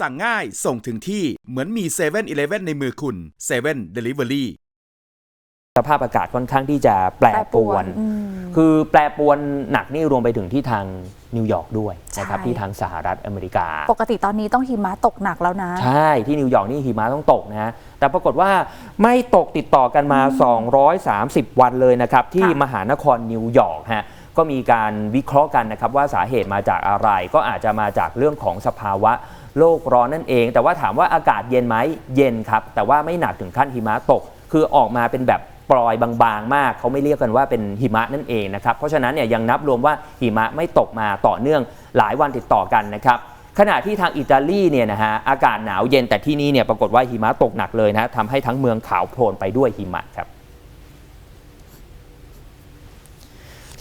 สั่งง่ายส่งถึงที่เหมือนมี7 e เ e ่ e อในมือคุณ7 Delivery สภาพอากาศค่อนข้างที่จะแปรปรวนอืมคือแปรปรวนหนักนี่รวมไปถึงที่ทางนิวยอร์กด้วยนะครับใช่ที่ทางสหรัฐอเมริกา ปกติตอนนี้ต้องหิมะตกหนักแล้วนะ ใช่ที่นิวยอร์กนี่หิมะต้องตกนะฮะแต่ปรากฏว่าไม่ตกติดต่อกันมา 230 วันเลยนะครับ ที่ค่ะมหานครนิวยอร์กฮะก็มีการวิเคราะห์กันนะครับว่าสาเหตุมาจากอะไรก็อาจจะมาจากเรื่องของสภาวะ โลกร้อนนั่นเอง แต่ว่าถามว่าอากาศเย็นไหมเย็นครับ แต่ว่าไม่หนักถึงขั้นหิมะตก คือออกมาเป็นแบบปลอยบางๆ มาก เขาไม่เรียกกันว่าเป็นหิมะนั่นเองนะครับ เพราะฉะนั้นเนี่ยยังนับรวมว่าหิมะไม่ตกมาต่อเนื่องหลายวันติดต่อกันนะครับ ขณะที่ทางอิตาลีเนี่ยนะฮะอากาศหนาวเย็นแต่ที่นี่เนี่ยปรากฏว่าหิมะตกหนักเลยนะทำให้ทั้งเมืองขาวโพลนไปด้วยหิมะครับ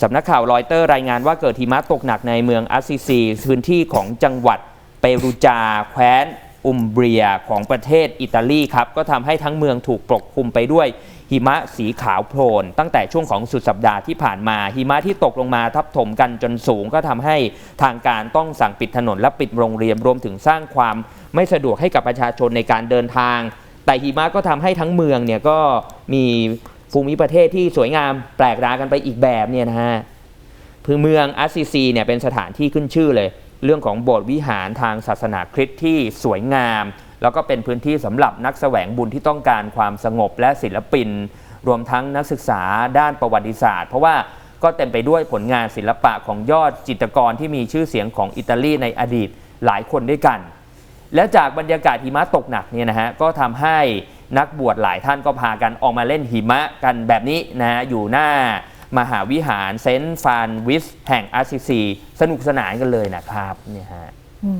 สำนักข่าวรอยเตอร์รายงานว่าเกิดหิมะตกหนักในเมืองอัสซิซีพื้นที่ของจังหวัด เปรูจา แคว้นอุมเบียของประเทศอิตาลีครับ ก็ทำให้ทั้งเมืองถูกปกคลุมไปด้วยหิมะสีขาวโพลน ตั้งแต่ช่วงของสุดสัปดาห์ที่ผ่านมา หิมะที่ตกลงมาทับถมกันจนสูง ก็ทำให้ทางการต้องสั่งปิดถนนและปิดโรงเรียนรวมถึงสร้างความไม่สะดวกให้กับประชาชนในการเดินทาง แต่หิมะก็ทำให้ทั้งเมืองเนี่ยก็มีภูมิประเทศที่สวยงามแปลกตากันไปอีกแบบเนี่ยนะฮะคือเมืองอัสซิซีเนี่ยเป็นสถานที่ขึ้นชื่อเลย เรื่องของโบสถ์วิหารทางศาสนาคริสต์ที่สวยงาม แล้วก็เป็นพื้นที่สำหรับนักแสวงบุญที่ต้องการความสงบและศิลปิน รวมทั้งนักศึกษาด้านประวัติศาสตร์ เพราะว่าก็เต็มไปด้วยผลงานศิลปะของยอดจิตรกรที่มีชื่อเสียงของอิตาลีในอดีตหลายคนด้วยกัน และจากบรรยากาศหิมะตกหนักเนี่ยนะฮะก็ทำให้นักบวชหลายท่านก็พากันออกมาเล่นหิมะกันแบบนี้นะฮะอยู่หน้า มหาวิหารเซนต์ฟานวิสแห่งอาซิซีสนุกสนานกันเลยนะครับเนี่ยฮะอื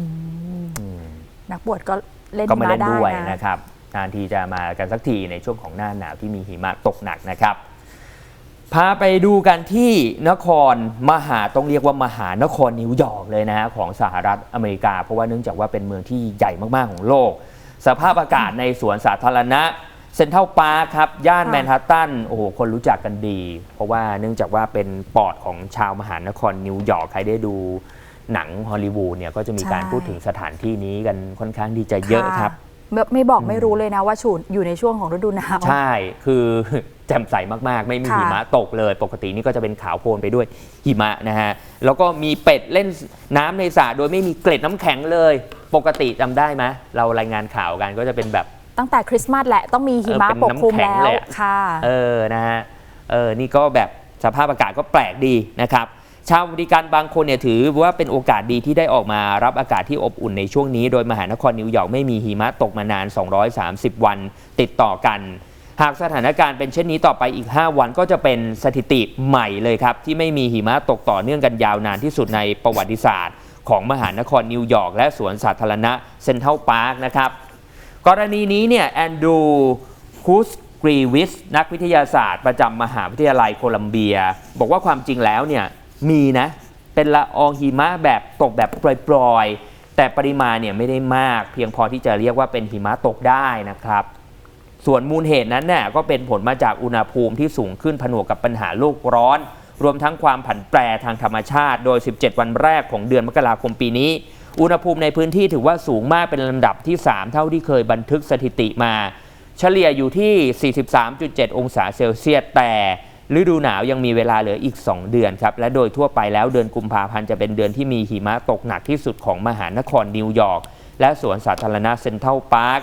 มนักบวชก็เล่นก็มาหิเล่นได้ด้วยนะนะครับนานทีจะมากันสักทีในช่วงของหน้าหนาวที่มีหิมะตกหนักนะครับพาไปดูกันที่นครมหาต้องเรียกว่ามหานครนิวยอร์กเลยนะฮะของสหรัฐอเมริกา เพราะว่าเนื่องจากว่าเป็นเมืองที่ใหญ่มากๆของโลก สภาพอากาศในสวนสาธารณะ เซ็นทรัลพาร์คครับ ย่านค่ะ แมนฮัตตันโอ้โห คนรู้จักกันดี เพราะว่าเนื่องจากว่าเป็นปอดของชาวมหานครนิวยอร์กใครได้ดูหนังฮอลลีวูดเนี่ยก็จะมีการพูดถึงสถานที่นี้กันค่อนข้างที่จะเยอะครับ ไม่ไม่บอกไม่รู้เลยนะว่าฉุนอยู่ในช่วงของฤดูหนาว ใช่ คือ แจ่มใสมาก ๆ ไม่มีค่ะหิมะตกเลย ปกตินี่ก็จะเป็นขาวโพลนไปด้วยหิมะนะฮะ แล้วก็มีเป็ดเล่นน้ำในสระโดยไม่มีเกล็ดน้ำแข็งเลย ปกติจำได้ไหมเรารายงานข่าวกันก็จะเป็นแบบ ตั้งแต่คริสต์มาสแหละต้องมีหิมะเออเป็นปกคลุมน้ำแข็งแล้วเลยอะค่ะเออนะฮะเออนี่ก็แบบสภาพอากาศก็แปลกดีนะครับชาวอเมริกันบางคนเนี่ยถือว่าเป็นโอกาสดีที่ได้ออกมารับอากาศที่อบอุ่นในช่วงนี้ โดยมหานครนิวยอร์กไม่มีหิมะตกมานาน 230 วันติดต่อกัน หากสถานการณ์เป็นเช่นนี้ต่อไปอีก 5 วันก็จะเป็นสถิติใหม่เลยครับ ที่ไม่มีหิมะตกต่อเนื่องกันยาวนานที่สุดในประวัติศาสตร์ ของมหานครนิวยอร์กและสวนสาธารณะเซนทรัลพาร์คนะครับ กรณีนี้เนี่ยแอนดูคูสกรีวิสนักวิทยาศาสตร์ประจำมหาวิทยาลัยโคลัมเบีย บอกว่าความจริงแล้วเนี่ยมีนะ เป็นละอองหิมะแบบตกแบบปล่อยๆ แต่ปริมาณเนี่ยไม่ได้มาก เพียงพอที่จะเรียกว่าเป็นหิมะตกได้นะครับ ส่วนมูลเหตุนั้นเนี่ยก็เป็นผลมาจากอุณหภูมิที่สูงขึ้นผนวกกับปัญหาโลกร้อน รวมทั้งความผันแปรทางธรรมชาติ โดย 17 วันแรกของเดือนมกราคมปีนี้ อุณหภูมิในพื้นที่ถือว่าสูงมากเป็นลำดับที่ 3 เท่าที่เคยบันทึกสถิติมา เฉลี่ยอยู่ที่ 43.7 องศาเซลเซียส แต่ฤดูหนาวยังมีเวลาเหลืออีก 2 เดือนครับ และโดยทั่วไปแล้วเดือนกุมภาพันธ์จะเป็นเดือนที่มีหิมะตกหนักที่สุดของมหานครนิวยอร์กและสวนสาธารณะเซ็นทรัลพาร์ค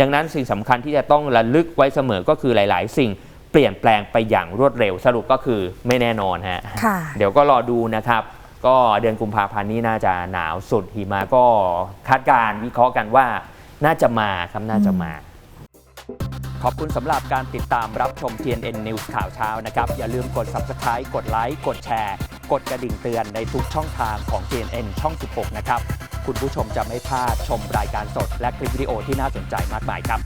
ดังนั้นสิ่งสำคัญที่จะต้องระลึกไว้เสมอก็คือหลาย ๆ สิ่งเปลี่ยนแปลงไปอย่างรวดเร็วสรุปก็คือไม่แน่นอนฮะค่ะเดี๋ยวก็รอดูนะครับ ก็เดือนกุมภาพันธ์นี้น่าจะหนาวสุดหิมะก็คาดการวิเคราะห์กันว่าน่าจะมาครับน่าจะมา ขอบคุณสำหรับการติดตามรับชม TNN News ข่าวเช้านะครับ อย่าลืมกด Subscribe กดไลค์กดแชร์ กดกระดิ่งเตือนในทุกช่องทางของ TNN ช่อง 16 นะครับ คุณผู้ชมจะไม่พลาดชมรายการสด และคลิปวิดีโอที่น่าสนใจมากมายครับ